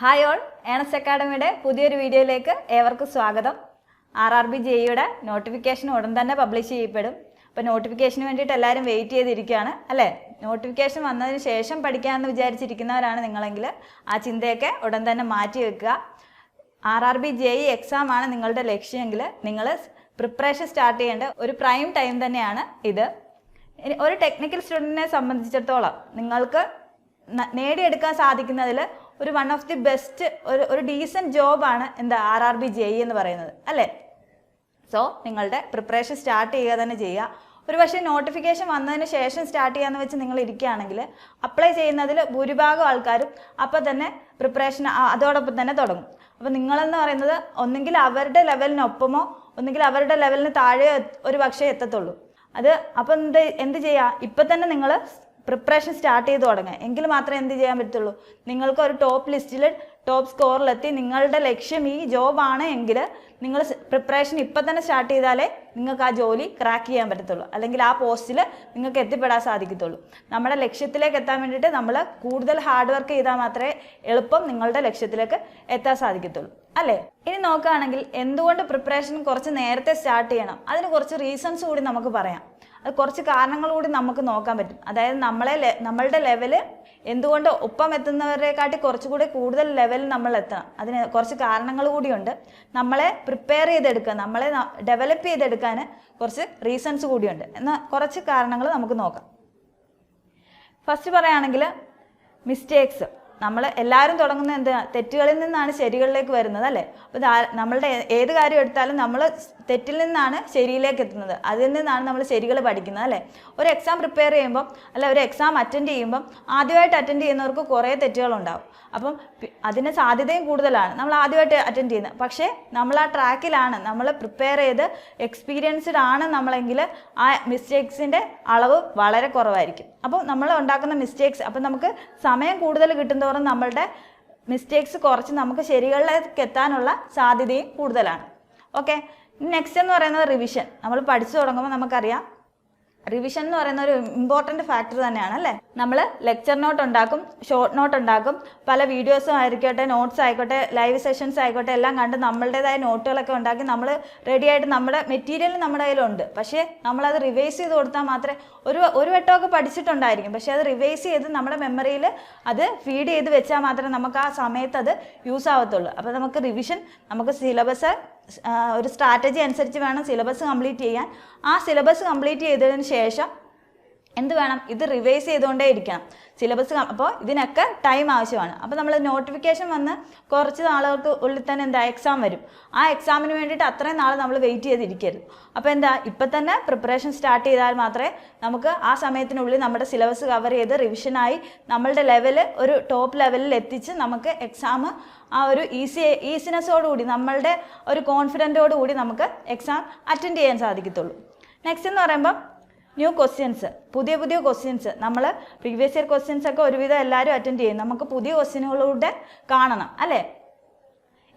Hi all earnest അക്കാഡമിയുടെ പുതിയൊരു വീഡിയോയിലേക്ക് ഏവർക്കും സ്വാഗതം. ആർ ആർ ബി ജെയുടെ നോട്ടിഫിക്കേഷൻ ഉടൻ തന്നെ പബ്ലിഷ് ചെയ്യപ്പെടും. അപ്പോൾ നോട്ടിഫിക്കേഷന് വേണ്ടിയിട്ട് എല്ലാവരും വെയിറ്റ് ചെയ്തിരിക്കുകയാണ് അല്ലേ? നോട്ടിഫിക്കേഷൻ വന്നതിന് ശേഷം പഠിക്കാമെന്ന് വിചാരിച്ചിരിക്കുന്നവരാണ് നിങ്ങളെങ്കിൽ ആ ചിന്തയൊക്കെ ഉടൻ തന്നെ മാറ്റി വെക്കുക. R R B J exam ആണ് നിങ്ങളുടെ ലക്ഷ്യമെങ്കിൽ നിങ്ങൾ പ്രിപ്പറേഷൻ സ്റ്റാർട്ട് ചെയ്യേണ്ട ഒരു പ്രൈം ടൈം തന്നെയാണ് ഇത്. ഒരു ടെക്നിക്കൽ സ്റ്റുഡന്റിനെ സംബന്ധിച്ചിടത്തോളം നിങ്ങൾക്ക് നേടിയെടുക്കാൻ സാധിക്കുന്നതിൽ ഒരു വൺ ഓഫ് ദി ബെസ്റ്റ് ഒരു ഒരു ഡീസന്റ് ജോബാണ് എന്താ ആർ ആർ ബി ജെ എന്ന് പറയുന്നത് അല്ലേ? സോ നിങ്ങളുടെ പ്രിപ്പറേഷൻ സ്റ്റാർട്ട് ചെയ്യുക തന്നെ ചെയ്യുക. ഒരു പക്ഷേ നോട്ടിഫിക്കേഷൻ വന്നതിന് ശേഷം സ്റ്റാർട്ട് ചെയ്യാന്ന് വെച്ച് നിങ്ങൾ ഇരിക്കുകയാണെങ്കിൽ അപ്ലൈ ചെയ്യുന്നതിൽ ഭൂരിഭാഗം ആൾക്കാരും അപ്പോൾ തന്നെ പ്രിപ്പറേഷൻ അതോടൊപ്പം തന്നെ തുടങ്ങും. അപ്പോൾ നിങ്ങളെന്ന് പറയുന്നത് ഒന്നെങ്കിൽ അവരുടെ ലെവലിനൊപ്പമോ ഒന്നെങ്കിൽ അവരുടെ ലെവലിന് താഴെ ഒരു പക്ഷേ എത്തത്തുള്ളൂ. അത് അപ്പം എന്ത് എന്ത് ചെയ്യുക? ഇപ്പം തന്നെ നിങ്ങൾ പ്രിപ്പറേഷൻ സ്റ്റാർട്ട് ചെയ്ത് തുടങ്ങുക എങ്കിൽ മാത്രമേ എന്ത് ചെയ്യാൻ പറ്റുള്ളൂ? നിങ്ങൾക്ക് ഒരു ടോപ്പ് ലിസ്റ്റിൽ ടോപ്പ് സ്കോറിലെത്തി നിങ്ങളുടെ ലക്ഷ്യം ഈ ജോബ് ആണ് എങ്കിൽ നിങ്ങൾ പ്രിപ്പറേഷൻ ഇപ്പം തന്നെ സ്റ്റാർട്ട് ചെയ്താലേ നിങ്ങൾക്ക് ആ ജോലി ക്രാക്ക് ചെയ്യാൻ പറ്റത്തുള്ളൂ. അല്ലെങ്കിൽ ആ പോസ്റ്റിൽ നിങ്ങൾക്ക് എത്തിപ്പെടാൻ സാധിക്കത്തുള്ളൂ. നമ്മുടെ ലക്ഷ്യത്തിലേക്ക് എത്താൻ വേണ്ടിയിട്ട് നമ്മൾ കൂടുതൽ ഹാർഡ് വർക്ക് ചെയ്താൽ മാത്രമേ എളുപ്പം നിങ്ങളുടെ ലക്ഷ്യത്തിലേക്ക് എത്താൻ സാധിക്കത്തുള്ളൂ. അല്ലേ? ഇനി നോക്കുകയാണെങ്കിൽ എന്തുകൊണ്ട് പ്രിപ്പറേഷൻ കുറച്ച് നേരത്തെ സ്റ്റാർട്ട് ചെയ്യണം? അതിന് കുറച്ച് റീസൺസ് കൂടി നമുക്ക് പറയാം. അത് കുറച്ച് കാരണങ്ങൾ കൂടി നമുക്ക് നോക്കാൻ പറ്റും. അതായത് നമ്മളെ നമ്മളുടെ ലെവൽ എന്തുകൊണ്ട് ഒപ്പം എത്തുന്നവരെക്കാട്ടി കുറച്ചുകൂടി കൂടുതൽ ലെവൽ നമ്മൾ എത്തണം. അതിന് കുറച്ച് കാരണങ്ങൾ കൂടിയുണ്ട്. നമ്മളെ പ്രിപ്പയർ ചെയ്തെടുക്കുക നമ്മളെ ഡെവലപ്പ് ചെയ്തെടുക്കാൻ കുറച്ച് റീസൺസ് കൂടിയുണ്ട്. എന്ന കുറച്ച് കാരണങ്ങൾ നമുക്ക് നോക്കാം. ഫസ്റ്റ് പറയുകയാണെങ്കിൽ മിസ്റ്റേക്സ് നമ്മൾ എല്ലാവരും തുടങ്ങുന്നത് എന്താ തെറ്റുകളിൽ നിന്നാണ് ശരികളിലേക്ക് വരുന്നത് അല്ലേ? അപ്പോൾ നമ്മളുടെ ഏത് കാര്യം എടുത്താലും നമ്മൾ തെറ്റിൽ നിന്നാണ് ശരിയിലേക്ക് എത്തുന്നത്. അതിൽ നിന്നാണ് നമ്മൾ ശരികൾ പഠിക്കുന്നത് അല്ലേ? ഒരു എക്സാം പ്രിപ്പയർ ചെയ്യുമ്പം അല്ല ഒരു എക്സാം അറ്റൻഡ് ചെയ്യുമ്പം ആദ്യമായിട്ട് അറ്റൻഡ് ചെയ്യുന്നവർക്ക് കുറേ തെറ്റുകളുണ്ടാവും. അപ്പം അതിന് സാധ്യതയും കൂടുതലാണ്. നമ്മൾ ആദ്യമായിട്ട് അറ്റൻഡ് ചെയ്യുന്നത്. പക്ഷേ നമ്മൾ ആ ട്രാക്കിലാണ് നമ്മൾ പ്രിപ്പയർ ചെയ്ത് എക്സ്പീരിയൻസ്ഡ് ആണ് നമ്മളെങ്കിൽ ആ മിസ്റ്റേക്സിന്റെ അളവ് വളരെ കുറവായിരിക്കും. അപ്പോൾ നമ്മൾ ഉണ്ടാക്കുന്ന മിസ്റ്റേക്സ് അപ്പം നമുക്ക് സമയം കൂടുതൽ കിട്ടുന്നതോറും നമ്മളുടെ മിസ്റ്റേക്സ് കുറച്ച് നമുക്ക് ശരികളിലേക്ക് എത്താനുള്ള സാധ്യതയും കൂടുതലാണ്. ഓക്കെ നെക്സ്റ്റ് എന്ന് പറയുന്നത് റിവിഷൻ നമ്മൾ പഠിച്ചു തുടങ്ങുമ്പോൾ നമുക്കറിയാം. റിവിഷൻ എന്ന് പറയുന്ന ഒരു ഇമ്പോർട്ടന്റ് ഫാക്ടർ തന്നെയാണ് അല്ലേ? നമ്മൾ ലെക്ചർ നോട്ട് ഉണ്ടാക്കും ഷോർട്ട് നോട്ട് ഉണ്ടാക്കും. പല വീഡിയോസും ആയിരിക്കട്ടെ നോട്ട്സ് ആയിക്കോട്ടെ ലൈവ് സെഷൻസ് ആയിക്കോട്ടെ എല്ലാം കണ്ട് നമ്മളുടേതായ നോട്ടുകളൊക്കെ ഉണ്ടാക്കി നമ്മൾ റെഡി ആയിട്ട് നമ്മുടെ മെറ്റീരിയൽ നമ്മുടെ കയ്യിലുണ്ട്. പക്ഷേ നമ്മളത് റിവൈസ് ചെയ്ത് കൊടുത്താൽ മാത്രമേ ഒരു ഒരു വട്ടമൊക്കെ പഠിച്ചിട്ടുണ്ടായിരിക്കും. പക്ഷേ അത് റിവൈസ് ചെയ്ത് നമ്മുടെ മെമ്മറിയിൽ അത് ഫീഡ് ചെയ്ത് വെച്ചാൽ മാത്രമേ നമുക്ക് ആ സമയത്ത് അത് യൂസ് ആവത്തുള്ളൂ. അപ്പോൾ നമുക്ക് റിവിഷൻ നമുക്ക് സിലബസ് ഒരു സ്ട്രാറ്റജി അനുസരിച്ച് വേണം സിലബസ് കംപ്ലീറ്റ് ചെയ്യാൻ. ആ സിലബസ് കംപ്ലീറ്റ് ചെയ്തതിന് ശേഷം എന്ത് വേണം? ഇത് റിവൈസ് ചെയ്തുകൊണ്ടേ ഇരിക്കണം. സിലബസ് അപ്പോൾ ഇതിനൊക്കെ ടൈം ആവശ്യമാണ്. അപ്പോൾ നമ്മൾ നോട്ടിഫിക്കേഷൻ വന്ന് കുറച്ച് നാളുകൾക്ക് ഉള്ളിൽ തന്നെ എന്താ എക്സാം വരും. ആ എക്സാമിന് വേണ്ടിയിട്ട് അത്രയും നാൾ നമ്മൾ വെയിറ്റ് ചെയ്തിരിക്കരുത്. അപ്പോൾ എന്താ ഇപ്പം തന്നെ പ്രിപ്പറേഷൻ സ്റ്റാർട്ട് ചെയ്താൽ മാത്രമേ നമുക്ക് ആ സമയത്തിനുള്ളിൽ നമ്മുടെ സിലബസ് കവർ ചെയ്ത് റിവിഷനായി നമ്മളുടെ ലെവൽ ഒരു ടോപ്പ് ലെവലിൽ എത്തിച്ച് നമുക്ക് എക്സാം ആ ഒരു ഈസി ഈസിനെസ്സോടുകൂടി നമ്മളുടെ ഒരു കോൺഫിഡന്റോടുകൂടി നമുക്ക് എക്സാം അറ്റൻഡ് ചെയ്യാൻ സാധിക്കത്തുള്ളൂ. നെക്സ്റ്റ് എന്ന് പറയുമ്പോൾ ന്യൂ ക്വസ്റ്റ്യൻസ് പുതിയ പുതിയ ക്വസ്റ്റ്യൻസ് നമ്മൾ പ്രീവിയസ് ഇയർ ക്വസ്റ്റ്യൻസ് ഒക്കെ ഒരുവിധം എല്ലാവരും അറ്റൻഡ് ചെയ്യും. നമുക്ക് പുതിയ ക്വസ്റ്റ്യനുകളൂടെ കാണണം അല്ലേ?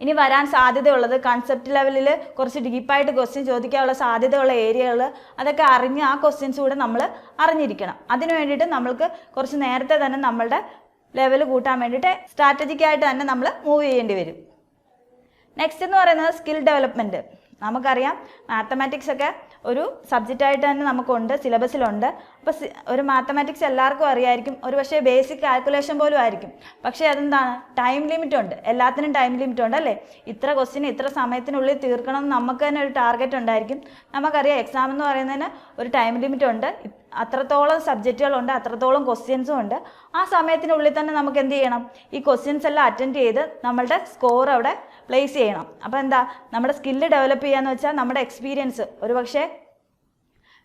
ഇനി വരാൻ സാധ്യതയുള്ളത് കൺസെപ്റ്റ് ലെവലിൽ കുറച്ച് ഡീപ്പായിട്ട് ക്വസ്റ്റ്യൻ ചോദിക്കാനുള്ള സാധ്യതയുള്ള ഏരിയകൾ അതൊക്കെ അറിഞ്ഞ് ആ ക്വസ്റ്റ്യൻസ് കൂടെ നമ്മൾ അറിഞ്ഞിരിക്കണം. അതിന് വേണ്ടിയിട്ട് നമ്മൾക്ക് കുറച്ച് നേരത്തെ തന്നെ നമ്മളുടെ ലെവൽ കൂട്ടാൻ വേണ്ടിയിട്ട് സ്ട്രാറ്റജിക്കായിട്ട് തന്നെ നമ്മൾ മൂവ് ചെയ്യേണ്ടി വരും. നെക്സ്റ്റ് എന്ന് പറയുന്നത് സ്കിൽ ഡെവലപ്മെന്റ് നമുക്കറിയാം മാത്തമാറ്റിക്സ് ഒക്കെ ഒരു സബ്ജക്റ്റായിട്ട് തന്നെ നമുക്കുണ്ട് സിലബസിലുണ്ട് അപ്പോൾ ഒരു മാത്തമാറ്റിക്സ് എല്ലാവർക്കും അറിയായിരിക്കും. ഒരു പക്ഷേ ബേസിക് കാൽക്കുലേഷൻ പോലും ആയിരിക്കും. പക്ഷേ അതെന്താണ്? ടൈം ലിമിറ്റ് ഉണ്ട്. എല്ലാത്തിനും ടൈം ലിമിറ്റ് ഉണ്ട് അല്ലേ? ഇത്ര ക്വസ്റ്റിന് ഇത്ര സമയത്തിനുള്ളിൽ തീർക്കണം എന്ന് നമുക്ക് തന്നെ ഒരു ടാർഗറ്റ് ഉണ്ടായിരിക്കും. നമുക്കറിയാം എക്സാം എന്ന് പറയുന്നതിന് ഒരു ടൈം ലിമിറ്റ് ഉണ്ട്. അത്രത്തോളം സബ്ജക്റ്റുകളുണ്ട് അത്രത്തോളം ക്വസ്റ്റ്യൻസും ഉണ്ട്. ആ സമയത്തിനുള്ളിൽ തന്നെ നമുക്ക് എന്ത് ചെയ്യണം? ഈ ക്വസ്റ്റ്യൻസ് എല്ലാം അറ്റൻഡ് ചെയ്ത് നമ്മളുടെ സ്കോർ അവിടെ പ്ലേസ് ചെയ്യണം. അപ്പോൾ എന്താ? നമ്മുടെ സ്കില്ല് ഡെവലപ്പ് ചെയ്യാന്ന് വെച്ചാൽ നമ്മുടെ എക്സ്പീരിയൻസ് ഒരു പക്ഷേ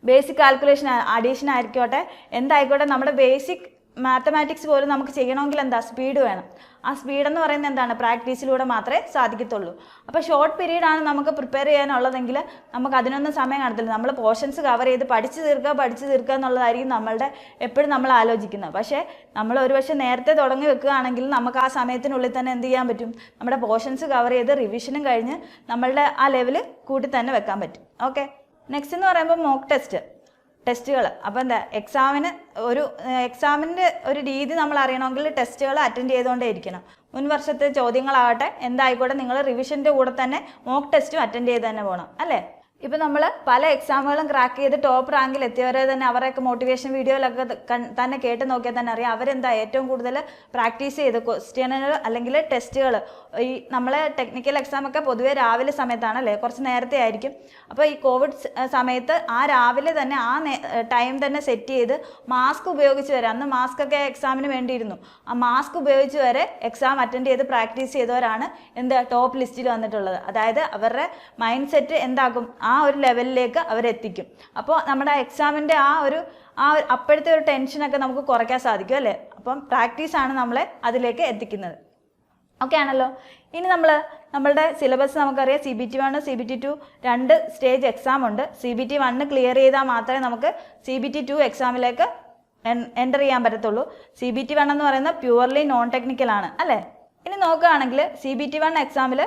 ബേസിക് കാൽക്കുലേഷൻ അഡീഷൻ ആയിരിക്കോട്ടെ. എന്തായിക്കോട്ടെ നമ്മുടെ ബേസിക് മാത്തമാറ്റിക്സ് പോലും നമുക്ക് ചെയ്യണമെങ്കിൽ എന്താ? സ്പീഡ് വേണം. ആ സ്പീഡ് എന്ന് പറയുന്നത് എന്താണ്? പ്രാക്ടീസിലൂടെ മാത്രമേ സാധിക്കത്തുള്ളൂ. അപ്പോൾ ഷോർട്ട് പീരീഡ് ആണ് നമുക്ക് പ്രിപ്പയർ ചെയ്യാനുള്ളതെങ്കിൽ നമുക്ക് അതിനൊന്നും സമയം കാണത്തില്ല. നമ്മൾ പോർഷൻസ് കവർ ചെയ്ത് പഠിച്ചു തീർക്കുക പഠിച്ചു തീർക്കുക എന്നുള്ളതായിരിക്കും നമ്മളുടെ എപ്പോഴും നമ്മൾ ആലോചിക്കുന്നത്. പക്ഷേ നമ്മൾ ഒരു പക്ഷേ നേരത്തെ തുടങ്ങി വെക്കുകയാണെങ്കിൽ നമുക്ക് ആ സമയത്തിനുള്ളിൽ തന്നെ എന്ത് ചെയ്യാൻ പറ്റും? നമ്മുടെ പോർഷൻസ് കവർ ചെയ്ത് റിവിഷനും കഴിഞ്ഞ് നമ്മളുടെ ആ ലെവൽ കൂട്ടി തന്നെ വെക്കാൻ പറ്റും. ഓക്കെ നെക്സ്റ്റ് എന്ന് പറയുമ്പോൾ മോക്ക് ടെസ്റ്റ് ടെസ്റ്റുകൾ അപ്പോൾ എന്താ എക്സാമിന് ഒരു എക്സാമിന്റെ ഒരു രീതി നമ്മൾ അറിയണമെങ്കിൽ ടെസ്റ്റുകൾ അറ്റൻഡ് ചെയ്തുകൊണ്ടേ ഇരിക്കണം. മുൻ വർഷത്തെ ചോദ്യങ്ങളാകട്ടെ എന്തായിക്കോട്ടെ നിങ്ങൾ റിവിഷന്റെ കൂടെ തന്നെ മോക്ക് ടെസ്റ്റും അറ്റൻഡ് ചെയ്ത് തന്നെ പോകണം അല്ലേ? ഇപ്പം നമ്മൾ പല എക്സാമുകളും ക്രാക്ക് ചെയ്ത് ടോപ്പ് റാങ്കിൽ എത്തിയവരെ തന്നെ അവരൊക്കെ മോട്ടിവേഷൻ വീഡിയോയിലൊക്കെ തന്നെ കേട്ട് നോക്കിയാൽ തന്നെ അറിയാം. അവരെന്താ ഏറ്റവും കൂടുതൽ പ്രാക്ടീസ് ചെയ്ത് ക്വസ്റ്റ്യനുകൾ അല്ലെങ്കിൽ ടെസ്റ്റുകൾ ഈ നമ്മളെ ടെക്നിക്കൽ എക്സാമൊക്കെ പൊതുവേ രാവിലെ സമയത്താണല്ലേ? കുറച്ച് നേരത്തെ ആയിരിക്കും. അപ്പോൾ ഈ കോവിഡ് സമയത്ത് ആ രാവിലെ തന്നെ ആ ടൈം തന്നെ സെറ്റ് ചെയ്ത് മാസ്ക് ഉപയോഗിച്ച് വരെ അന്ന് മാസ്ക് ഒക്കെ എക്സാമിന് വേണ്ടിയിരുന്നു. ആ മാസ്ക് ഉപയോഗിച്ച് വരെ എക്സാം അറ്റൻഡ് ചെയ്ത് പ്രാക്ടീസ് ചെയ്തവരാണ് എന്താ ടോപ്പ് ലിസ്റ്റിൽ വന്നിട്ടുള്ളത്. അതായത് അവരുടെ മൈൻഡ് സെറ്റ് എന്താക്കും ആ ഒരു ലെവലിലേക്ക് അവരെത്തിക്കും. അപ്പോൾ നമ്മുടെ എക്സാമിന്റെ ആ ഒരു ആ അപ്പോഴത്തെ ഒരു ടെൻഷനൊക്കെ നമുക്ക് കുറയ്ക്കാൻ സാധിക്കും അല്ലേ? അപ്പം പ്രാക്ടീസാണ് നമ്മളെ അതിലേക്ക് എത്തിക്കുന്നത്. ഓക്കെ ആണല്ലോ? ഇനി നമ്മൾ നമ്മളുടെ സിലബസ് നമുക്കറിയാം. C B T one C B T two രണ്ട് സ്റ്റേജ് എക്സാം ഉണ്ട്. C B T one clear ചെയ്താൽ മാത്രമേ നമുക്ക് സി ബി ടി ടു എക്സാമിലേക്ക് എന്റർ ചെയ്യാൻ പറ്റത്തുള്ളൂ. സി ബി ടി വൺ എന്ന് പറയുന്നത് പ്യുവർലി നോൺ ടെക്നിക്കലാണ് അല്ലേ? ഇനി നോക്കുകയാണെങ്കിൽ സി ബി ടി വൺ എക്സാമിൽ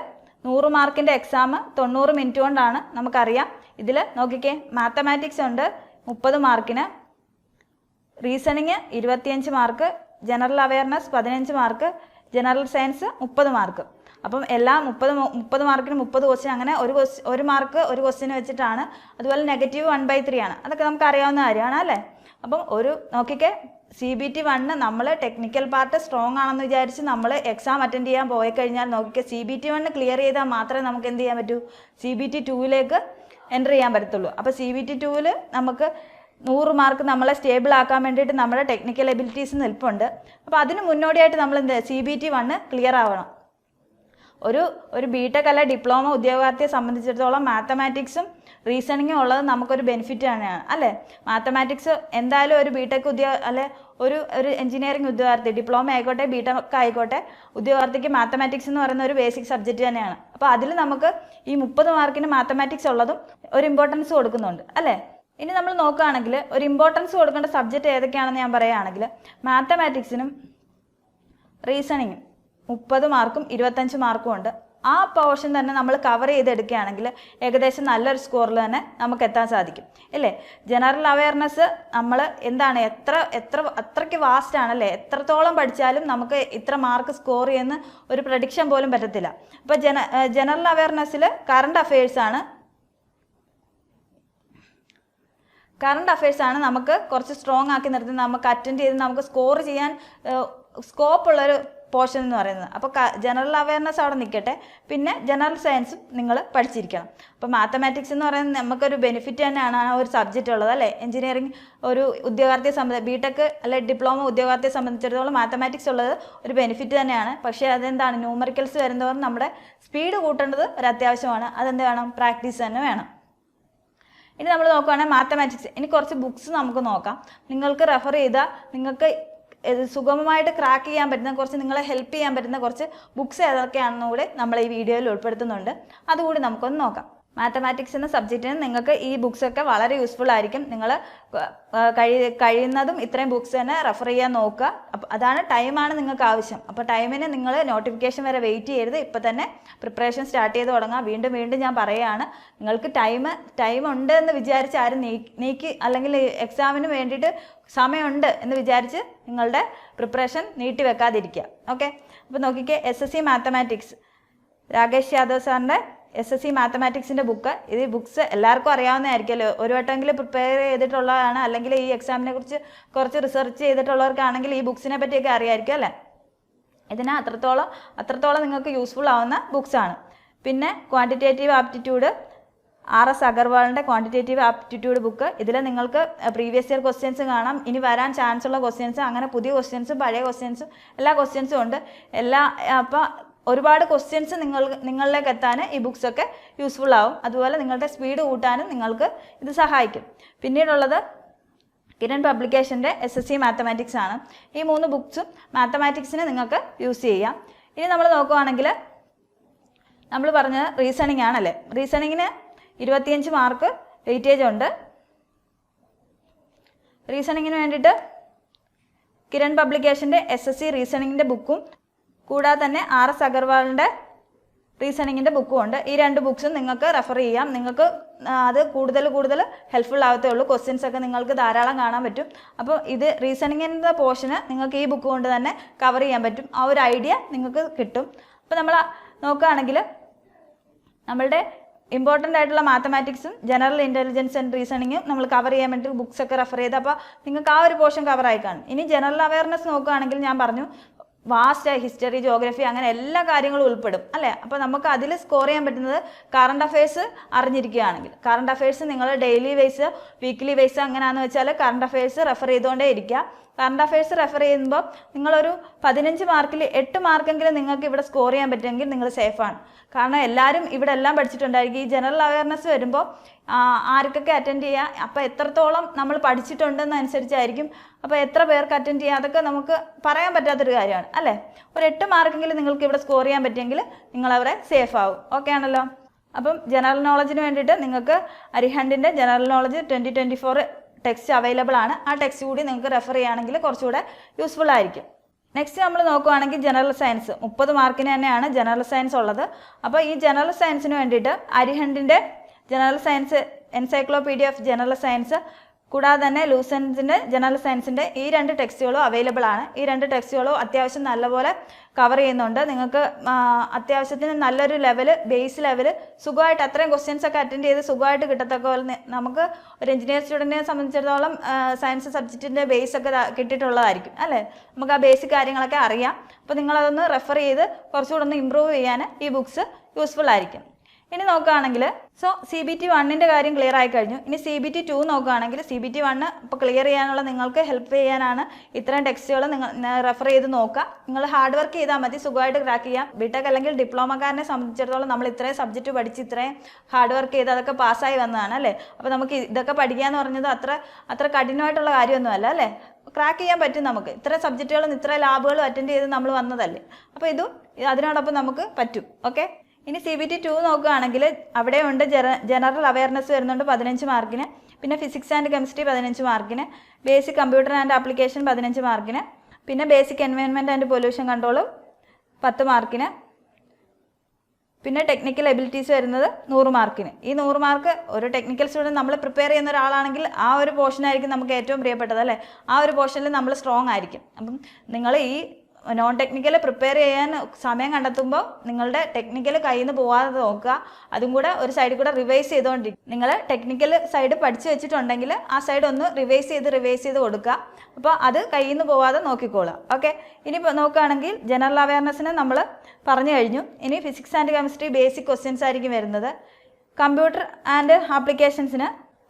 നൂറ് മാർക്കിന്റെ എക്സാം തൊണ്ണൂറ് മിനിറ്റ് കൊണ്ടാണ് നമുക്കറിയാം. ഇതിൽ നോക്കിക്കേ മാത്തമാറ്റിക്സ് ഉണ്ട് മുപ്പത് മാർക്കിന്. റീസണിങ് ഇരുപത്തിയഞ്ച് മാർക്ക് ജനറൽ അവയർനെസ് പതിനഞ്ച് മാർക്ക് ജനറൽ സയൻസ് മുപ്പത് മാർക്ക്. അപ്പം എല്ലാ മുപ്പത് മുപ്പത് മാർക്കിന് മുപ്പത് ക്വസ്റ്റ്യൻ അങ്ങനെ ഒരു ക്വസ്റ്റ് ഒരു മാർക്ക് ഒരു ക്വസ്റ്റ്യൻ വെച്ചിട്ടാണ്. അതുപോലെ നെഗറ്റീവ് വൺ ബൈ ത്രീ ആണ്. അതൊക്കെ നമുക്ക് അറിയാവുന്ന കാര്യമാണ് അല്ലേ? അപ്പം ഒരു നോക്കിക്കേ സി ബി ടി വണ്ണ് നമ്മൾ ടെക്നിക്കൽ പാർട്ട് സ്ട്രോങ് ആണെന്ന് വിചാരിച്ച് നമ്മൾ എക്സാം അറ്റൻഡ് ചെയ്യാൻ പോയി കഴിഞ്ഞാൽ നോക്കിക്കേ C B T one clear ചെയ്താൽ മാത്രമേ നമുക്ക് എന്ത് ചെയ്യാൻ പറ്റൂ? സി ബി ടി ടൂവിലേക്ക് എന്റർ ചെയ്യാൻ പറ്റത്തുള്ളൂ. അപ്പോൾ സി ബി ടി ടൂവിൽ നമുക്ക് നൂറ് മാർക്ക് നമ്മളെ സ്റ്റേബിൾ ആക്കാൻ വേണ്ടിയിട്ട് നമ്മുടെ ടെക്നിക്കൽ എബിലിറ്റീസ് നിൽപ്പുണ്ട്. അപ്പോൾ അതിന് മുന്നോടിയായിട്ട് നമ്മൾ എന്ത് C B T one clear ആവണം. ഒരു ഒരു ബി ടെക് അല്ല ഡിപ്ലോമ ഉദ്യോഗാർത്ഥിയെ സംബന്ധിച്ചിടത്തോളം മാത്തമാറ്റിക്സും റീസണിങ്ങും ഉള്ളത് നമുക്കൊരു ബെനിഫിറ്റ് തന്നെയാണ് അല്ലേ? മാത്തമാറ്റിക്സ് എന്തായാലും ഒരു ബി ടെക് ഉദ്യോഗ അല്ലെ ഒരു ഒരു എഞ്ചിനീയറിംഗ് ഉദ്യോഗാർത്ഥി ഡിപ്ലോമ ആയിക്കോട്ടെ ബി ടെക് ആയിക്കോട്ടെ ഉദ്യോഗാർത്ഥിക്ക് മാത്തമാറ്റിക്സ് എന്ന് പറയുന്ന ഒരു ബേസിക് സബ്ജക്റ്റ് തന്നെയാണ്. അപ്പോൾ അതിൽ നമുക്ക് ഈ മുപ്പത് മാർക്കിന് മാത്തമാറ്റിക്സ് ഉള്ളതും ഒരു ഇമ്പോർട്ടൻസ് കൊടുക്കുന്നുണ്ട് അല്ലേ? ഇനി നമ്മൾ നോക്കുകയാണെങ്കിൽ ഒരു ഇമ്പോർട്ടൻസ് കൊടുക്കേണ്ട സബ്ജക്റ്റ് ഏതൊക്കെയാണെന്ന് ഞാൻ പറയുകയാണെങ്കിൽ മാത്തമാറ്റിക്സിനും റീസണിങ്ങും മുപ്പത് മാർക്കും ഇരുപത്തഞ്ച് മാർക്കും ഉണ്ട്. ആ പോർഷൻ തന്നെ നമ്മൾ കവർ ചെയ്തെടുക്കുകയാണെങ്കിൽ ഏകദേശം നല്ലൊരു സ്കോറിൽ തന്നെ നമുക്ക് എത്താൻ സാധിക്കും. അല്ലേ ജനറൽ അവയർനെസ് നമ്മൾ എന്താണ്? എത്ര എത്ര അത്രയ്ക്ക് വാസ്റ്റ് ആണല്ലേ? എത്രത്തോളം പഠിച്ചാലും നമുക്ക് ഇത്ര മാർക്ക് സ്കോർ ചെയ്യുന്ന ഒരു പ്രഡിക്ഷൻ പോലും പറ്റത്തില്ല. അപ്പോൾ ജന ജനറൽ അവയർനെസ്സിൽ കറണ്ട് അഫയേഴ്സാണ് കറണ്ട് അഫയേഴ്സാണ് നമുക്ക് കുറച്ച് സ്ട്രോങ് ആക്കി നിർത്തി. നമുക്ക് അറ്റൻഡ് ചെയ്ത് നമുക്ക് സ്കോർ ചെയ്യാൻ സ്കോപ്പ് ഉള്ളൊരു പോർഷൻ എന്ന് പറയുന്നത്. അപ്പോൾ ജനറൽ അവയർനെസ് അവിടെ നിൽക്കട്ടെ. പിന്നെ ജനറൽ സയൻസും നിങ്ങൾ പഠിച്ചിരിക്കണം. അപ്പോൾ മാത്തമാറ്റിക്സ് എന്ന് പറയുന്നത് നമുക്കൊരു ബെനിഫിറ്റ് തന്നെയാണ് ആ ഒരു സബ്ജക്റ്റ് ഉള്ളത് അല്ലേ? എഞ്ചിനീയറിംഗ് ഒരു ഉദ്യോഗാർത്ഥിയെ സംബന്ധിച്ച് ബിടെക് അല്ലെ ഡിപ്ലോമ ഉദ്യോഗാർത്ഥിയെ സംബന്ധിച്ചിടത്തോളം മാത്തമാറ്റിക്സ് ഉള്ളത് ഒരു ബെനിഫിറ്റ് തന്നെയാണ്. പക്ഷേ അതെന്താണ്? ന്യൂമറിക്കൽസ് വരുന്നതോറും നമ്മുടെ സ്പീഡ് കൂട്ടേണ്ടത് ഒരു അത്യാവശ്യമാണ്. അതെന്ത് വേണം? പ്രാക്ടീസ് തന്നെ വേണം. ഇനി നമ്മൾ നോക്കുകയാണെങ്കിൽ മാത്തമാറ്റിക്സ് ഇനി കുറച്ച് ബുക്സ് നമുക്ക് നോക്കാം. നിങ്ങൾക്ക് റെഫർ ചെയ്താൽ നിങ്ങൾക്ക് സുഗമമായിട്ട് ക്രാക്ക് ചെയ്യാൻ പറ്റുന്ന കുറച്ച് നിങ്ങളെ ഹെൽപ്പ് ചെയ്യാൻ പറ്റുന്ന കുറച്ച് ബുക്സ് ഏതൊക്കെയാണെന്നുകൂടി നമ്മൾ ഈ വീഡിയോയിൽ ഉൾപ്പെടുത്തുന്നുണ്ട്. അതുകൂടി നമുക്കൊന്ന് നോക്കാം. മാത്തമാറ്റിക്സ് എന്ന സബ്ജക്റ്റിന് നിങ്ങൾക്ക് ഈ ബുക്സ് ഒക്കെ വളരെ യൂസ്ഫുൾ ആയിരിക്കും. നിങ്ങൾ കഴി കഴിയുന്നതും ഇത്രയും ബുക്സ് തന്നെ റെഫർ ചെയ്യാൻ നോക്കുക. അപ്പം അതാണ് ടൈമാണ് നിങ്ങൾക്ക് ആവശ്യം. അപ്പോൾ ടൈമിന് നിങ്ങൾ നോട്ടിഫിക്കേഷൻ വരെ വെയിറ്റ് ചെയ്യരുത്. ഇപ്പം തന്നെ പ്രിപ്പറേഷൻ സ്റ്റാർട്ട് ചെയ്ത് തുടങ്ങാം. വീണ്ടും വീണ്ടും ഞാൻ പറയുകയാണ് നിങ്ങൾക്ക് ടൈം ടൈം ഉണ്ട് എന്ന് വിചാരിച്ച് ആരും നീക്കി അല്ലെങ്കിൽ എക്സാമിന് വേണ്ടിയിട്ട് സമയമുണ്ട് എന്ന് വിചാരിച്ച് നിങ്ങളുടെ പ്രിപ്പറേഷൻ നീട്ടി വെക്കാതിരിക്കുക. ഓക്കെ അപ്പോൾ നോക്കിക്കേ S S C mathematics Rakesh Yadav സാറിന്റെ എസ് എസ് സി മാത്തമാറ്റിക്സിന്റെ ബുക്ക് ഇത് ബുക്ക്സ് എല്ലാവർക്കും അറിയാവുന്നതായിരിക്കുമല്ലോ. ഒരു വട്ടമെങ്കിലും പ്രിപ്പയർ ചെയ്തിട്ടുള്ളതാണ്. അല്ലെങ്കിൽ ഈ എക്സാമിനെ കുറിച്ച് കുറച്ച് റിസർച്ച് ചെയ്തിട്ടുള്ളവർക്കാണെങ്കിൽ ഈ ബുക്സിനെ പറ്റിയൊക്കെ അറിയാമായിരിക്കും അല്ലേ? ഇതിന് അത്രത്തോളം അത്രത്തോളം നിങ്ങൾക്ക് യൂസ്ഫുൾ ആവുന്ന ബുക്സാണ് പിന്നെ ക്വാണ്ടിറ്റേറ്റീവ് ആപ്റ്റിറ്റ്യൂഡ് ആർ എസ് അഗർവാളിന്റെ ക്വാണ്ടിറ്റേറ്റീവ് ആപ്റ്റിറ്റ്യൂഡ് ബുക്ക് ഇതിൽ നിങ്ങൾക്ക് പ്രീവിയസ് ഇയർ ക്വസ്റ്റ്യൻസ് കാണാം. ഇനി വരാൻ ചാൻസ് ഉള്ള ക്വസ്റ്റ്യൻസ് അങ്ങനെ പുതിയ ക്വസ്റ്റ്യൻസും പഴയ ക്വസ്റ്റ്യൻസും എല്ലാ ക്വസ്റ്റ്യൻസും ഉണ്ട്. എല്ലാ അപ്പോൾ ഒരുപാട് ക്വസ്റ്റ്യൻസ് നിങ്ങൾ നിങ്ങളിലേക്ക് എത്താൻ ഈ ബുക്സൊക്കെ യൂസ്ഫുൾ ആവും. അതുപോലെ നിങ്ങളുടെ സ്പീഡ് കൂട്ടാനും നിങ്ങൾക്ക് ഇത് സഹായിക്കും. പിന്നീടുള്ളത് കിരൺ പബ്ലിക്കേഷന്റെ എസ് എസ് സി മാത്തമാറ്റിക്സ് ആണ്. ഈ മൂന്ന് ബുക്സും മാത്തമാറ്റിക്സിന് നിങ്ങൾക്ക് യൂസ് ചെയ്യാം. ഇനി നമ്മൾ നോക്കുവാണെങ്കിൽ നമ്മൾ പറഞ്ഞത് റീസണിങ് ആണല്ലേ റീസണിങ്ങിന് ഇരുപത്തിയഞ്ച് മാർക്ക് വെയിറ്റേജ് ഉണ്ട്. റീസണിങ്ങിന് വേണ്ടിയിട്ട് കിരൺ പബ്ലിക്കേഷന്റെ എസ് എസ് സി റീസണിങ്ങിന്റെ ബുക്കും കൂടാതെ തന്നെ ആർ എസ് അഗർവാളിന്റെ റീസണിങ്ങിന്റെ ബുക്കും ഉണ്ട്. ഈ രണ്ട് ബുക്സും നിങ്ങൾക്ക് റെഫർ ചെയ്യാം. നിങ്ങൾക്ക് അത് കൂടുതൽ കൂടുതൽ ഹെൽപ്ഫുൾ ആവത്തേ ഉള്ളൂ. ക്വസ്റ്റ്യൻസ് ഒക്കെ നിങ്ങൾക്ക് ധാരാളം കാണാൻ പറ്റും. അപ്പോൾ ഇത് റീസണിങ്ങിന്റെ പോർഷന് നിങ്ങൾക്ക് ഈ ബുക്ക് കൊണ്ട് തന്നെ കവർ ചെയ്യാൻ പറ്റും. ആ ഒരു ഐഡിയ നിങ്ങൾക്ക് കിട്ടും. അപ്പോൾ നമ്മൾ നോക്കുകയാണെങ്കിൽ നമ്മളുടെ ഇമ്പോർട്ടന്റ് ആയിട്ടുള്ള മാത്തമാറ്റിക്സും ജനറൽ ഇന്റലിജൻസ് ആൻഡ് റീസണിങ്ങും നമ്മൾ കവർ ചെയ്യാൻ വേണ്ടി ബുക്സ് ഒക്കെ റെഫർ ചെയ്ത്. അപ്പോൾ നിങ്ങൾക്ക് ആ ഒരു പോർഷൻ കവറായി കാണും. ഇനി ജനറൽ അവയർനെസ് നോക്കുകയാണെങ്കിൽ ഞാൻ പറഞ്ഞു വാസ്റ്റ് ഹിസ്റ്ററി ജോഗ്രഫി അങ്ങനെ എല്ലാ കാര്യങ്ങളും ഉൾപ്പെടും അല്ലേ? അപ്പോൾ നമുക്ക് അതിൽ സ്കോർ ചെയ്യാൻ പറ്റുന്നത് കറണ്ട് അഫയേഴ്സ് അറിഞ്ഞിരിക്കുകയാണെങ്കിൽ. കറണ്ട് അഫയേഴ്സ് നിങ്ങൾ ഡെയിലി വൈസ് വീക്ക്ലി വൈസ് അങ്ങനെയാണെന്ന് വെച്ചാൽ കറണ്ട് അഫയേഴ്സ് റെഫർ ചെയ്തുകൊണ്ടേ ഇരിക്കുക. കറണ്ട് അഫയേഴ്സ് റെഫർ ചെയ്യുമ്പോൾ നിങ്ങളൊരു പതിനഞ്ച് മാർക്കിൽ എട്ട് മാർക്കെങ്കിലും നിങ്ങൾക്ക് ഇവിടെ സ്കോർ ചെയ്യാൻ പറ്റുമെങ്കിൽ നിങ്ങൾ സേഫാണ് കാരണം എല്ലാവരും ഇവിടെ എല്ലാം പഠിച്ചിട്ടുണ്ടായിരിക്കും. ഈ ജനറൽ അവയർനെസ് വരുമ്പോൾ ആർക്കൊക്കെ അറ്റൻഡ് ചെയ്യാം? അപ്പോൾ എത്രത്തോളം നമ്മൾ പഠിച്ചിട്ടുണ്ടെന്ന് അനുസരിച്ചായിരിക്കും അപ്പോൾ എത്ര പേർക്ക് അറ്റൻഡ് ചെയ്യാം? അതൊക്കെ നമുക്ക് പറയാൻ പറ്റാത്തൊരു കാര്യമാണ് അല്ലേ? ഒരു എട്ട് മാർക്കെങ്കിലും നിങ്ങൾക്ക് ഇവിടെ സ്കോർ ചെയ്യാൻ പറ്റിയെങ്കിൽ നിങ്ങളവിടെ സേഫ് ആവും. ഓക്കെ ആണല്ലോ? അപ്പം ജനറൽ നോളജിന് വേണ്ടിയിട്ട് നിങ്ങൾക്ക് അരിഹണ്ടിന്റെ general knowledge twenty twenty four text available ആണ്. ആ ടെക്സ്റ്റ് കൂടി നിങ്ങൾക്ക് റെഫർ ചെയ്യുകയാണെങ്കിൽ കുറച്ചുകൂടെ യൂസ്ഫുൾ ആയിരിക്കും. നെക്സ്റ്റ് നമ്മൾ നോക്കുവാണെങ്കിൽ ജനറൽ സയൻസ് മുപ്പത് മാർക്കിന് തന്നെയാണ് ജനറൽ സയൻസ് ഉള്ളത്. അപ്പോൾ ഈ ജനറൽ സയൻസിന് വേണ്ടിയിട്ട് അരിഹണ്ടിന്റെ general science encyclopedia of general science കൂടാതെ തന്നെ ലൂസൻസിന്റെ ജനറൽ സയൻസിന്റെ ഈ രണ്ട് ടെക്സ്റ്റുകളും അവൈലബിൾ ആണ്. ഈ രണ്ട് ടെക്സ്റ്റുകളും അത്യാവശ്യം നല്ലപോലെ കവർ ചെയ്യുന്നുണ്ട്. നിങ്ങൾക്ക് അത്യാവശ്യത്തിന് നല്ലൊരു ലെവൽ ബേസ് ലെവൽ സുഖമായിട്ട് അത്രയും ക്വസ്റ്റ്യൻസ് ഒക്കെ അറ്റൻഡ് ചെയ്ത് സുഖമായിട്ട് കിട്ടത്തക്ക പോലെ നമുക്ക് ഒരു എഞ്ചിനീയർ സ്റ്റുഡന്റിനെ സംബന്ധിച്ചിടത്തോളം സയൻസ് സബ്ജക്റ്റിന്റെ ബേസ് ഒക്കെ കിട്ടിയിട്ടുള്ളതായിരിക്കും അല്ലേ? നമുക്ക് ആ ബേസിക് കാര്യങ്ങളൊക്കെ അറിയാം. അപ്പോൾ നിങ്ങളതൊന്ന് റെഫർ ചെയ്ത് കുറച്ചുകൂടെ ഒന്ന് ഇമ്പ്രൂവ് ചെയ്യാൻ ഈ ബുക്സ് യൂസ്ഫുൾ ആയിരിക്കും. ഇനി നോക്കുകയാണെങ്കിൽ സോ സി ബി ടി വണ്ണിന്റെ കാര്യം ക്ലിയർ ആയി കഴിഞ്ഞു. ഇനി സി ബി ടി ടു നോക്കുകയാണെങ്കിൽ സി ബി ടി വണ്ണ് ഇപ്പോൾ ക്ലിയർ ചെയ്യാനുള്ള നിങ്ങൾക്ക് ഹെൽപ്പ് ചെയ്യാനാണ് ഇത്രയും ടെക്സ്റ്റുകൾ നിങ്ങൾ റെഫർ ചെയ്ത് നോക്കുക. നിങ്ങൾ ഹാർഡ് വർക്ക് ചെയ്താൽ മതി സുഖമായിട്ട് ക്രാക്ക് ചെയ്യാം. ബിടെക് അല്ലെങ്കിൽ ഡിപ്ലോമക്കാരനെ സംബന്ധിച്ചിടത്തോളം നമ്മൾ ഇത്രയും സബ്ജക്റ്റ് പഠിച്ച് ഇത്രയും ഹാർഡ് വർക്ക് ചെയ്ത് അതൊക്കെ പാസ്സായി വന്നതാണ് അല്ലേ? അപ്പോൾ നമുക്ക് ഇതൊക്കെ പഠിക്കുക എന്ന് പറഞ്ഞത് അത്ര അത്ര കഠിനമായിട്ടുള്ള കാര്യമൊന്നുമല്ല അല്ലേ? ക്രാക്ക് ചെയ്യാൻ പറ്റും നമുക്ക്. ഇത്ര സബ്ജക്റ്റുകളും ഇത്ര ലാബുകളും അറ്റൻഡ് ചെയ്ത് നമ്മൾ വന്നതല്ലേ? അപ്പോൾ ഇതും അതിനോടൊപ്പം നമുക്ക് പറ്റും. ഓക്കെ ഇനി സി ബി ടി ടു നോക്കുകയാണെങ്കിൽ അവിടെയുണ്ട് ജന ജനറൽ അവയർനെസ് വരുന്നുണ്ട് പതിനഞ്ച് മാർക്കിന്. പിന്നെ ഫിസിക്സ് ആൻഡ് കെമിസ്ട്രി പതിനഞ്ച് മാർക്കിന്. ബേസിക് കമ്പ്യൂട്ടർ ആൻഡ് ആപ്ലിക്കേഷൻ പതിനഞ്ച് മാർക്കിന്. പിന്നെ ബേസിക് എൻവയോൺമെന്റ് ആൻഡ് പൊല്യൂഷൻ കൺട്രോളും പത്ത് മാർക്കിന്. പിന്നെ ടെക്നിക്കൽ എബിലിറ്റീസ് വരുന്നത് നൂറ് മാർക്കിന്. ഈ നൂറ് മാർക്ക് ഒരു ടെക്നിക്കൽ സ്റ്റുഡന്റ് നമ്മൾ പ്രിപ്പയർ ചെയ്യുന്ന ഒരാളാണെങ്കിൽ ആ ഒരു പോർഷനായിരിക്കും നമുക്ക് ഏറ്റവും പ്രിയപ്പെട്ടത് അല്ലേ? ആ ഒരു പോർഷനിൽ നമ്മൾ സ്ട്രോങ് ആയിരിക്കും. അപ്പം നിങ്ങൾ ഈ നോൺ ടെക്നിക്കൽ പ്രിപ്പയർ ചെയ്യാൻ സമയം കണ്ടെത്തുമ്പോൾ നിങ്ങളുടെ ടെക്നിക്കൽ കയ്യിൽ നിന്ന് പോവാതെ നോക്കുക. അതും കൂടെ ഒരു സൈഡിൽ കൂടെ റിവൈസ് ചെയ്തുകൊണ്ടിരിക്കും നിങ്ങൾ ടെക്നിക്കൽ സൈഡ് പഠിച്ചു വെച്ചിട്ടുണ്ടെങ്കിൽ ആ സൈഡ് ഒന്ന് റിവൈസ് ചെയ്ത് റിവൈസ് ചെയ്ത് കൊടുക്കുക. അപ്പോൾ അത് കയ്യിൽ നിന്ന് പോവാതെ നോക്കിക്കോളുക. ഓക്കെ ഇനി നോക്കുകയാണെങ്കിൽ ജനറൽ അവയർനെസ്സിന് നമ്മൾ പറഞ്ഞു കഴിഞ്ഞു. ഇനി physics and chemistry basic questions ആയിരിക്കും വരുന്നത്. കമ്പ്യൂട്ടർ ആൻഡ് ആപ്ലിക്കേഷൻസിന്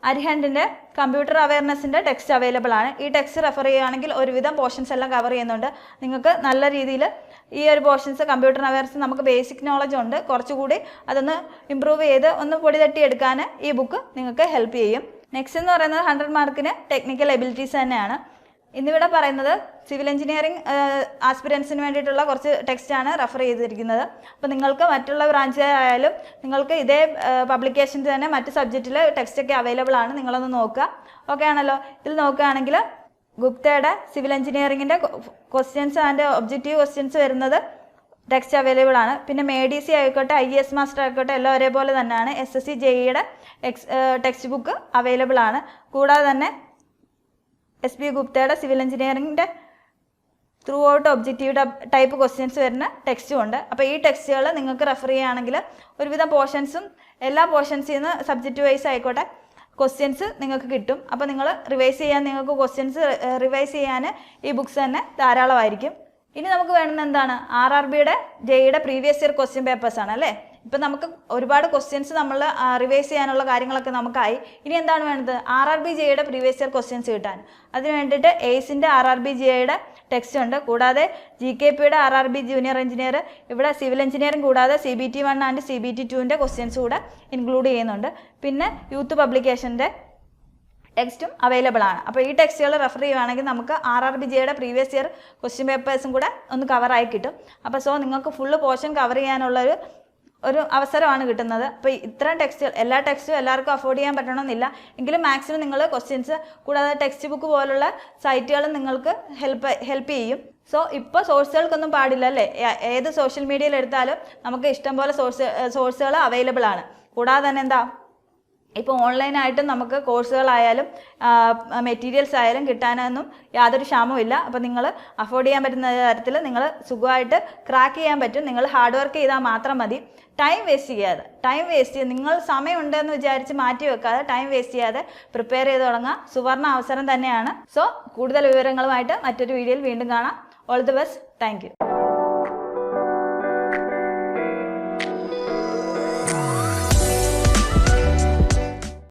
അരിഹണ്ടിന്റെ കമ്പ്യൂട്ടർ അവയർനെസ്സിന്റെ ടെക്സ്റ്റ് അവൈലബിൾ ആണ്. ഈ ടെക്സ്റ്റ് റെഫർ ചെയ്യുകയാണെങ്കിൽ ഒരുവിധം പോർഷൻസ് എല്ലാം കവർ ചെയ്യുന്നുണ്ട്. നിങ്ങൾക്ക് നല്ല രീതിയിൽ ഈ ഒരു പോർഷൻസ് കമ്പ്യൂട്ടർ അവയർനെസ് നമുക്ക് ബേസിക് നോളജ് ഉണ്ട്. കുറച്ചുകൂടി അതൊന്ന് ഇമ്പ്രൂവ് ചെയ്ത് ഒന്ന് പൊടി തട്ടിയെടുക്കാൻ ഈ ബുക്ക് നിങ്ങൾക്ക് ഹെൽപ്പ് ചെയ്യും. നെക്സ്റ്റ് എന്ന് പറയുന്നത് ഹൺഡ്രഡ് മാർക്കിന് ടെക്നിക്കൽ എബിലിറ്റീസ് തന്നെയാണ്. ഇന്നിവിടെ പറയുന്നത് സിവിൽ എഞ്ചിനീയറിംഗ് ആസ്പിരൻസിന് വേണ്ടിയിട്ടുള്ള കുറച്ച് ടെക്സ്റ്റാണ് റെഫർ ചെയ്തിരിക്കുന്നത്. അപ്പോൾ നിങ്ങൾക്ക് മറ്റുള്ള ബ്രാഞ്ചിലായാലും നിങ്ങൾക്ക് ഇതേ പബ്ലിക്കേഷൻസ് തന്നെ മറ്റ് സബ്ജക്റ്റിൽ ടെക്സ്റ്റൊക്കെ അവൈലബിൾ ആണ്. നിങ്ങളൊന്ന് നോക്കുക. ഓക്കെ ആണല്ലോ? ഇതിൽ നോക്കുകയാണെങ്കിൽ ഗുപ്തയുടെ സിവിൽ എഞ്ചിനീയറിങ്ങിന്റെ ക്വസ്റ്റ്യൻസ് ആൻഡ് ഒബ്ജക്റ്റീവ് ക്വസ്റ്റ്യൻസ് വരുന്നത് ടെക്സ്റ്റ് അവൈലബിൾ ആണ്. പിന്നെ മേ ഡി സി ആയിക്കോട്ടെ ഐ എസ് മാസ്റ്റർ ആയിക്കോട്ടെ എല്ലാം ഒരേപോലെ തന്നെയാണ്. എസ് എസ് സി ജെഇയുടെ എക്സ് ടെക്സ്റ്റ് ബുക്ക് അവൈലബിൾ ആണ്. കൂടാതെ തന്നെ എസ് ബി ഗുപ്തയുടെ സിവിൽ എഞ്ചിനീയറിംഗിന്റെ throughout objective type questions വരുന്ന ടെക്സ്റ്റും ഉണ്ട്. അപ്പോൾ ഈ ടെക്സ്റ്റുകൾ നിങ്ങൾക്ക് റെഫർ ചെയ്യുകയാണെങ്കിൽ ഒരുവിധം പോർഷൻസും എല്ലാ പോർഷൻസിൽ നിന്ന് സബ്ജക്റ്റ് വൈസ് ആയിക്കോട്ടെ ക്വസ്റ്റ്യൻസ് നിങ്ങൾക്ക് കിട്ടും. അപ്പോൾ നിങ്ങൾ റിവൈസ് ചെയ്യാൻ നിങ്ങൾക്ക് ക്വസ്റ്റ്യൻസ് റിവൈസ് ചെയ്യാൻ ഈ ബുക്സ് തന്നെ ധാരാളമായിരിക്കും. ഇനി നമുക്ക് വേണ്ടുന്ന എന്താണ്? ആർ ആർ ബിയുടെ ജെയുടെ പ്രീവിയസ് ഇയർ ക്വസ്റ്റ്യൻ പേപ്പേഴ്സ് ആണ് അല്ലേ? ഇപ്പം നമുക്ക് ഒരുപാട് ക്വസ്റ്റ്യൻസ് നമ്മൾ റിവൈസ് ചെയ്യാനുള്ള കാര്യങ്ങളൊക്കെ നമുക്കായി. ഇനി എന്താണ് വേണ്ടത്? ആർ ആർ ബി ജെയുടെ പ്രീവിയസ് ഇയർ ക്വസ്റ്റ്യൻസ് കിട്ടാൻ. അതിന് വേണ്ടിയിട്ട് എയ്സിന്റെ ആർ ആർ ബി ജെയുടെ ടെക്സ്റ്റ് ഉണ്ട്. കൂടാതെ ജി കെ പിയുടെ R R B junior engineer ഇവിടെ സിവിൽ എഞ്ചിനീയറിംഗ് കൂടാതെ C B T one and C B T ടുവിന്റെ ക്വസ്റ്റ്യൻസ് കൂടെ ഇൻക്ലൂഡ് ചെയ്യുന്നുണ്ട്. പിന്നെ യൂത്ത് പബ്ലിക്കേഷന്റെ ടെക്സ്റ്റും അവൈലബിൾ ആണ്. അപ്പോൾ ഈ ടെക്സ്റ്റുകൾ റെഫർ ചെയ്യുവാണെങ്കിൽ നമുക്ക് ആർ ആർ ബി ജിയുടെ പ്രീവിയസ് ഇയർ ക്വസ്റ്റ്യൻ പേപ്പേഴ്സും കൂടെ ഒന്ന് കവറായി കിട്ടും. അപ്പോൾ സോ നിങ്ങൾക്ക് ഫുള്ള് പോർഷൻ കവർ ചെയ്യാനുള്ളൊരു ഒരു അവസരമാണ് കിട്ടുന്നത്. അപ്പോൾ ഇത്രയും ടെക്സ്റ്റുകൾ എല്ലാ ടെക്സ്റ്റും എല്ലാവർക്കും അഫോർഡ് ചെയ്യാൻ പറ്റണമെന്നില്ല. എങ്കിലും മാക്സിമം നിങ്ങൾ ക്വസ്റ്റ്യൻസ് കൂടാതെ ടെക്സ്റ്റ് ബുക്ക് പോലുള്ള സൈറ്റുകൾ നിങ്ങൾക്ക് ഹെൽപ്പ് ഹെൽപ്പ് ചെയ്യും. സോ ഇപ്പോൾ സോഴ്സുകൾക്കൊന്നും പാടില്ല അല്ലേ? ഏത് സോഷ്യൽ മീഡിയയിൽ എടുത്താലും നമുക്ക് ഇഷ്ടംപോലെ സോഴ്സ് സോഴ്സുകൾ അവൈലബിൾ ആണ്. കൂടാതെ തന്നെ എന്താ? ഇപ്പോൾ ഓൺലൈനായിട്ട് നമുക്ക് കോഴ്സുകളായാലും മെറ്റീരിയൽസ് ആയാലും കിട്ടാനൊന്നും യാതൊരു ക്ഷാമവും അപ്പോൾ നിങ്ങൾ അഫോർഡ് ചെയ്യാൻ പറ്റുന്ന തരത്തിൽ നിങ്ങൾ സുഖമായിട്ട് ക്രാക്ക് ചെയ്യാൻ പറ്റും. നിങ്ങൾ ഹാർഡ് വർക്ക് ചെയ്താൽ മാത്രം മതി. ടൈം വേസ്റ്റ് ചെയ്യാതെ ടൈം വേസ്റ്റ് ചെയ്ത് നിങ്ങൾ സമയമുണ്ടെന്ന് വിചാരിച്ച് മാറ്റി വെക്കാതെ ടൈം വേസ്റ്റ് ചെയ്യാതെ പ്രിപ്പയർ ചെയ്ത് തുടങ്ങുക സുവർണ അവസരം തന്നെയാണ്. സോ കൂടുതൽ വിവരങ്ങളുമായിട്ട് മറ്റൊരു വീഡിയോയിൽ വീണ്ടും കാണാം. All the best thank